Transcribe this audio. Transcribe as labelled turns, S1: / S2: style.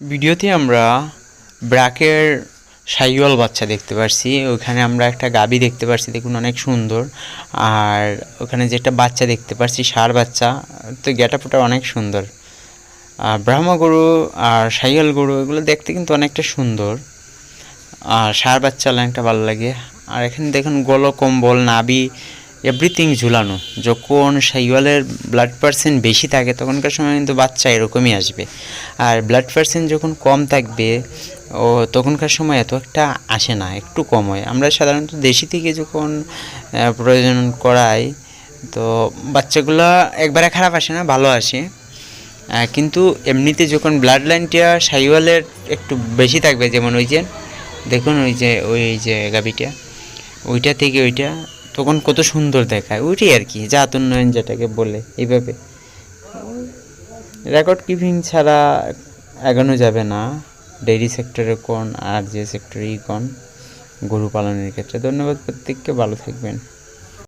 S1: ভিডিওতে আমরা ব্রাকের সাইওয়াল বাচ্চা দেখতে পারছি। ওখানে আমরা একটা গাবি দেখতে পারছি, দেখুন অনেক সুন্দর। আর ওখানে যেটা বাচ্চা দেখতে পারছি, ষাঁড় বাচ্চা, তো গেটাপটা অনেক সুন্দর। আর ব্রাহ্মা গরু আর সাইওয়াল গরু, এগুলো দেখতে কিন্তু অনেকটা সুন্দর। আর ষাঁড় বাচ্চা অনেকটা ভালো লাগে। আর এখানে দেখুন গল কম্বল নাবি এভরিথিং ঝুলানো। যখন সাইওয়ালের ব্লাড পার্সেন্ট বেশি থাকে, তখনকার সময় কিন্তু বাচ্চা এরকমই আসবে। আর ব্লাড পার্সেন্ট যখন কম থাকবে, ও তখনকার সময় এত একটা আসে না, একটু কম হয়। আমরা সাধারণত দেশি থেকে যখন প্রয়োজন করাই, তো বাচ্চাগুলো একবারে খারাপ আসে না, ভালো আসে। কিন্তু এমনিতে যখন ব্লাড লাইনটা সাইওয়ালের একটু বেশি থাকবে, যেমন ওই যে, দেখুন ওই যে ওই যে গাবিটা ওইটা থেকে ওইটা তখন কত সুন্দর দেখায়। ওইটাই আর কি, জাত উন্নয়ন যেটাকে বলে এইভাবে। রেকর্ড কিপিং ছাড়া এগোনো যাবে না। ডেইরি সেক্টরে কোন আর যে সেক্টরেই কোন, গরু পালনের ক্ষেত্রে। ধন্যবাদ প্রত্যেককে, ভালো থাকবেন।